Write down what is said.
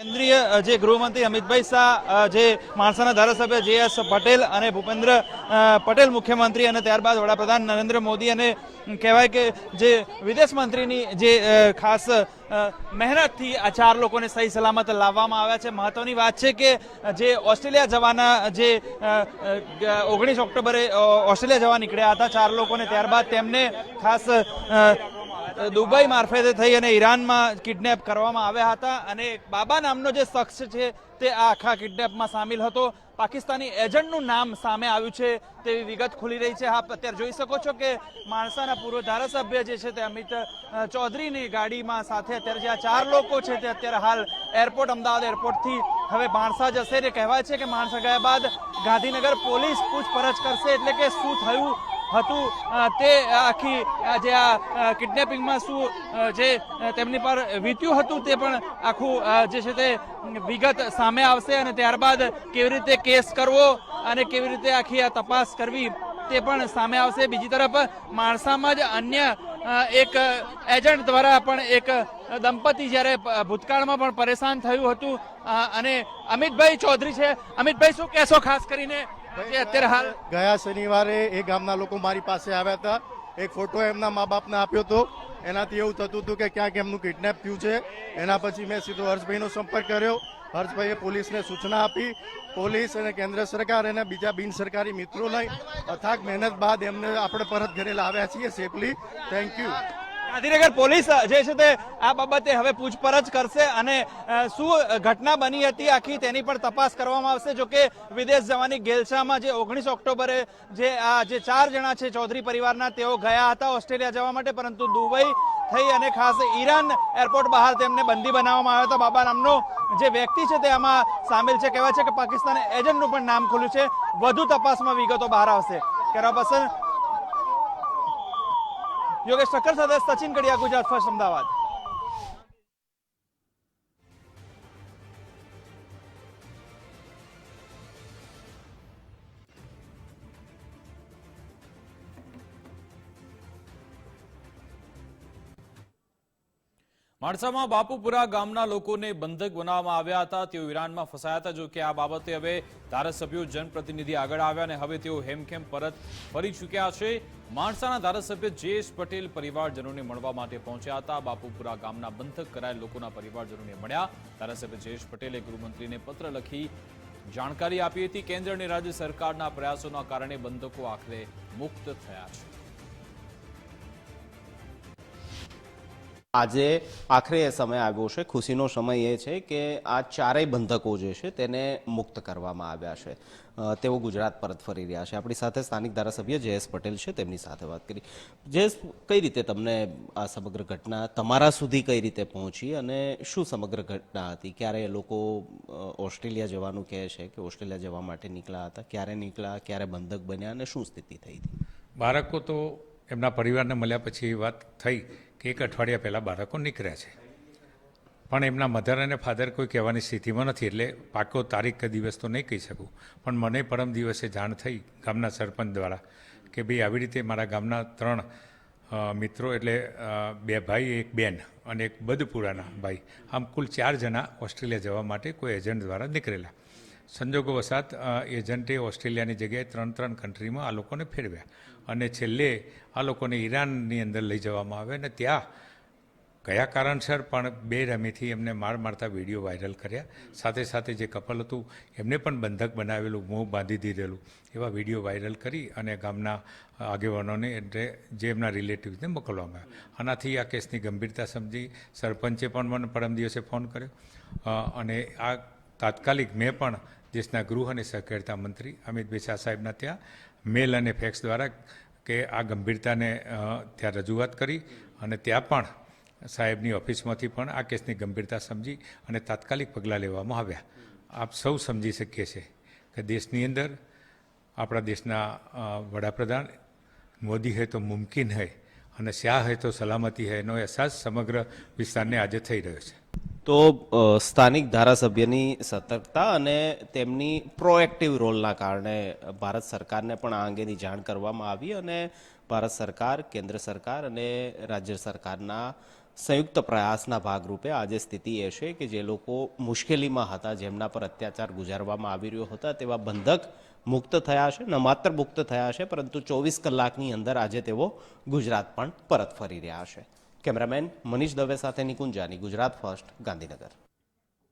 કેન્દ્રીય જે ગૃહમંત્રી અમિતભાઈ શાહ જે માણસાના ધારાસભ્ય જે એસ પટેલ અને ભૂપેન્દ્ર પટેલ મુખ્યમંત્રી અને ત્યારબાદ વડાપ્રધાન નરેન્દ્ર મોદી અને કહેવાય કે જે વિદેશ મંત્રીની જે ખાસ મહેનતથી આ ચાર લોકોને સહી સલામત લાવવામાં આવ્યા છે. મહત્વની વાત છે કે જે ઓસ્ટ્રેલિયા જવાના જે ઓગણીસ ઓક્ટોબરે ઓસ્ટ્રેલિયા જવા નીકળ્યા હતા ચાર લોકોને, ત્યારબાદ તેમને ખાસ દુબઈ મારફતે થઈ અને ઈરાનમાં કિડનેપ કરવામાં આવ્યા હતા અને બાબા નામનો જે શખ્સ છે તે આ આખા કિડનેપમાં સામેલ હતો. પાકિસ્તાની એજન્ટનું નામ સામે આવ્યું છે તેવી વિગત ખુલી રહી છે. હા અત્યારે જોઈ શકો છો કે માણસાના પૂર્વ ધારાસભ્ય જે છે તે અમિત ચૌધરીની ગાડીમાં સાથે અત્યારે જે આ ચાર લોકો છે તે અત્યારે હાલ એરપોર્ટ, અમદાવાદ એરપોર્ટથી હવે માણસા જશે. ને કહેવાય છે કે માણસા ગયા બાદ ગાંધીનગર પોલીસ પૂછપરછ કરશે એટલે કે શું થયું? હતું. તે આખી જે આ કિડનેપિંગમાં શું જે તેમની પર વીત્યું હતું તે પણ આખું જે છે તે વિગત સામે આવશે અને ત્યારબાદ કેવી રીતે કેસ કરવો અને કેવી રીતે આખી આ તપાસ કરવી તે પણ સામે આવશે. બીજી તરફ માણસામાં જ અન્ય એક એજન્ટ દ્વારા પણ એક દંપતી જ્યારે ભૂતકાળમાં પણ પરેશાન થયું હતું. અને અમિતભાઈ ચૌધરી છે. અમિતભાઈ, શું કહેશો ખાસ કરીને? અત્યારે ગયા શનિવારે એ ગામના લોકો મારી પાસે આવ્યા હતા. એક ફોટો એમના મા બાપને આપ્યો હતો. એનાથી એવું થતું હતું કે ક્યાંક એમનું કિડનેપ થયું છે. એના પછી મેં સીધો હર્ષભાઈનો સંપર્ક કર્યો. હર્ષભાઈએ પોલીસને સૂચના આપી. પોલીસ અને કેન્દ્ર સરકાર અને બીજા બિન સરકારી મિત્રો લઈ અથાગ મહેનત બાદ એમને આપણે પરત ઘરે લાવ્યા છીએ safely thank you Gandhinagar police જે છે તે આ બાબતે હવે પૂછપરછ કરશે અને શું ઘટના બની હતી આખી તેની પણ તપાસ કરવામાં આવશે. જો કે વિદેશ જવાની ગેલછામાં જે ઓગણીસ ઓક્ટોબરે જે આ જે ચાર જણા છે ચૌધરી પરિવારના તેઓ ગયા હતા ઓસ્ટ્રેલિયા જવા માટે, પરંતુ દુબઈ થઈ અને ખાસ ઈરાન એરપોર્ટ બહાર તેમને બંદી બનાવવામાં આવ્યો હતો. બાબા નામનો જે વ્યક્તિ છે તે આમાં સામેલ છે. કહેવાય છે કે પાકિસ્તાન એજન્ટનું પણ નામ ખુલ્યું છે. વધુ તપાસમાં વિગતો બહાર આવશે. કેરા પસંદ યોગેશ ઠક્કર સાથે સચિન કડિયા ગુજરાત ફર્સ્ટ અમદાવાદ. માણસામાં બાપુપુરા ગામના લોકોને બંધક બનાવવામાં આવ્યા હતા. તેઓ ઈરાનમાં ફસાયા હતા. જો કે આ બાબતે હવે ધારાસભ્યો જનપ્રતિનિધિ આગળ આવ્યા અને હવે તેઓ હેમખેમ પરત ફરી ચૂક્યા છે. માણસાના ધારાસભ્ય જયેશ પટેલ પરિવારજનોને મળવા માટે પહોંચ્યા હતા. બાપુપુરા ગામના બંધક કરાયેલ લોકોના પરિવારજનોને મળ્યા. ધારાસભ્ય જયેશ પટેલે ગૃહમંત્રીને પત્ર લખી જાણકારી આપી હતી. કેન્દ્ર અને રાજ્ય સરકારના પ્રયાસોના કારણે બંધકો આખરે મુક્ત થયા છે. આજે આખરે એ સમય આવ્યો છે. ખુશીનો સમય એ છે કે આ ચારેય બંધકો જે છે તેને મુક્ત કરવામાં આવ્યા છે. તેઓ ગુજરાત પરત ફરી રહ્યા છે. આપણી સાથે સ્થાનિક ધારાસભ્ય જયેશ પટેલ છે. તેમની સાથે વાત કરી. જયેશ, કઈ રીતે તમને આ સમગ્ર ઘટના તમારા સુધી કઈ રીતે પહોંચી અને શું સમગ્ર ઘટના હતી? ક્યારે એ લોકો ઓસ્ટ્રેલિયા જવાનું કહે છે કે ઓસ્ટ્રેલિયા જવા માટે નીકળ્યા હતા? ક્યારે નીકળ્યા, ક્યારે બંધક બન્યા અને શું સ્થિતિ થઈ હતી? બાળકો તો એમના પરિવારને મળ્યા પછી વાત થઈ. કે એક અઠવાડિયા પહેલાં બાળકો નીકળ્યા છે. પણ એમના મધર અને ફાધર કોઈ કહેવાની સ્થિતિમાં નથી, એટલે પાકો તારીખ કે દિવસ તો નહીં કહી શકું. પણ મને પરમ દિવસે જાણ થઈ ગામના સરપંચ દ્વારા કે ભાઈ આવી રીતે મારા ગામના ત્રણ મિત્રો એટલે બે ભાઈ, એક બેન અને એક બધપુરાના ભાઈ, આમ કુલ ચાર જણા ઓસ્ટ્રેલિયા જવા માટે કોઈ એજન્ટ દ્વારા નીકળેલા. સંજોગો વસાત એજન્ટે ઓસ્ટ્રેલિયાની જગ્યાએ ત્રણ ત્રણ કન્ટ્રીમાં આ લોકોને ફેરવ્યા. અને છેલ્લે આ લોકોને ઈરાનની અંદર લઈ જવામાં આવે અને ત્યાં કયા કારણસર પણ બે રમીથી એમને માર મારતા વીડિયો વાયરલ કર્યા. સાથે સાથે જે કપલ હતું, એમને પણ બંધક બનાવેલું, મોં બાંધી દીધેલું એવા વીડિયો વાયરલ કરી અને ગામના આગેવાનોને એટલે જે એમના રિલેટિવ્સને મોકલવામાં આવ્યા. આનાથી આ કેસની ગંભીરતા સમજી સરપંચે પણ મને પરમ દિવસે ફોન કર્યો. અને આ તાત્કાલિક મેં પણ દેશના ગૃહ અને સહકારિતા મંત્રી અમિત શાહ સાહેબના ત્યાં, મેલ અને ફેક્સ દ્વારા કે આ ગંભીરતાને ત્યાં રજૂઆત કરી અને ત્યાં પણ સાહેબની ઓફિસમાંથી પણ આ કેસની ગંભીરતા સમજી અને તાત્કાલિક પગલાં લેવામાં આવ્યા. આપ સૌ સમજી શકીએ છીએ કે દેશની અંદર આપણા દેશના વડાપ્રધાન મોદી હૈ તો મુમકિન હૈ અને શાહ હૈ તો સલામતી હૈ એનો અહેસાસ સમગ્ર વિસ્તારને આજે થઈ રહ્યો છે. તો સ્થાનિક ધારાસભ્યની સતર્કતા અને તેમની પ્રોએક્ટિવ રોલના કારણે ભારત સરકારને પણ આ અંગેની જાણ કરવામાં આવી અને ભારત સરકાર, કેન્દ્ર સરકાર અને રાજ્ય સરકારના સંયુક્ત પ્રયાસના ભાગરૂપે આજે સ્થિતિ એ છે કે જે લોકો મુશ્કેલીમાં હતા, જેમના પર અત્યાચાર ગુજારવામાં આવી રહ્યો હતા, તેવા બંધક મુક્ત થયા છે, ન માત્ર મુક્ત થયા છે, પરંતુ ચોવીસ કલાકની અંદર આજે તેઓ ગુજરાત પણ પરત ફરી રહ્યા છે. કેમેરામેન મનીષ દવે સાથે નિકુંજાની ગુજરાત ફર્સ્ટ ગાંધીનગર